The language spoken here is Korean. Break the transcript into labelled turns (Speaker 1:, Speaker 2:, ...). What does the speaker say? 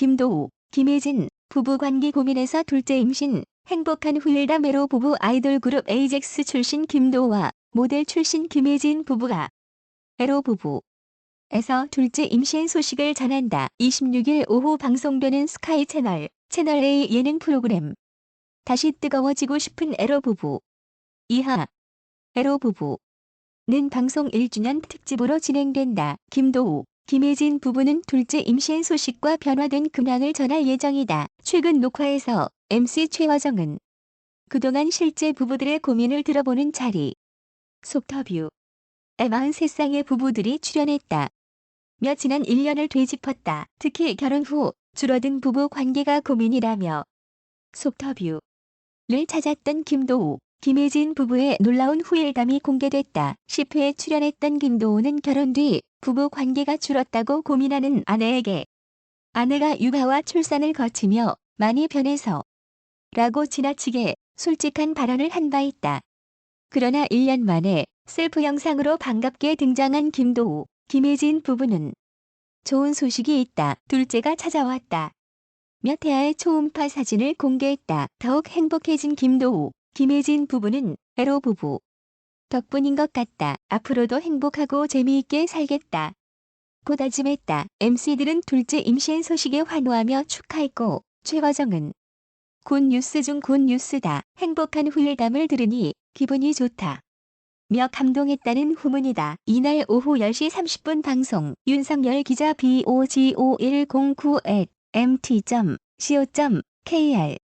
Speaker 1: 김도우, 김혜진, 부부 관계 고민에서 둘째 임신, 행복한 후일담 에로 부부 아이돌 그룹 에이젝스 출신 김도우와 모델 출신 김혜진 부부가 에로 부부 에서 둘째 임신 소식을 전한다. 26일 오후 방송되는 스카이 채널, 채널 A 예능 프로그램. 다시 뜨거워지고 싶은 에로 부부. 이하. 에로 부부 는 방송 1주년 특집으로 진행된다. 김도우, 김혜진 부부는 둘째 임신 소식과 변화된 근황을 전할 예정이다. 최근 녹화에서 MC 최화정은 그동안 실제 부부들의 고민을 들어보는 자리. 속터뷰. 에 43쌍의 부부들이 출연했다. 며 지난 1년을 되짚었다. 특히 결혼 후 줄어든 부부 관계가 고민이라며 속터뷰를 찾았던 김도우, 김혜진 부부의 놀라운 후일담이 공개됐다. 10회에 출연했던 김도우는 결혼 뒤 부부 관계가 줄었다고 고민하는 아내에게 아내가 육아와 출산을 거치며 많이 변해서 라고 지나치게 솔직한 발언을 한 바 있다. 그러나 1년 만에 셀프 영상으로 반갑게 등장한 김도우, 김혜진 부부는 좋은 소식이 있다. 둘째가 찾아왔다. 몇 해의 초음파 사진을 공개했다. 더욱 행복해진 김도우, 김혜진 부부는 에로 부부 덕분인 것 같다. 앞으로도 행복하고 재미있게 살겠다. 고 다짐했다. MC들은 둘째 임신 소식에 환호하며 축하했고 최화정은 굿 뉴스 중 굿 뉴스다. 행복한 후일담을 들으니 기분이 좋다. 며 감동했다는 후문이다. 이날 오후 10시 30분 방송 윤석열 기자 BOGO1099 at mt.co.kr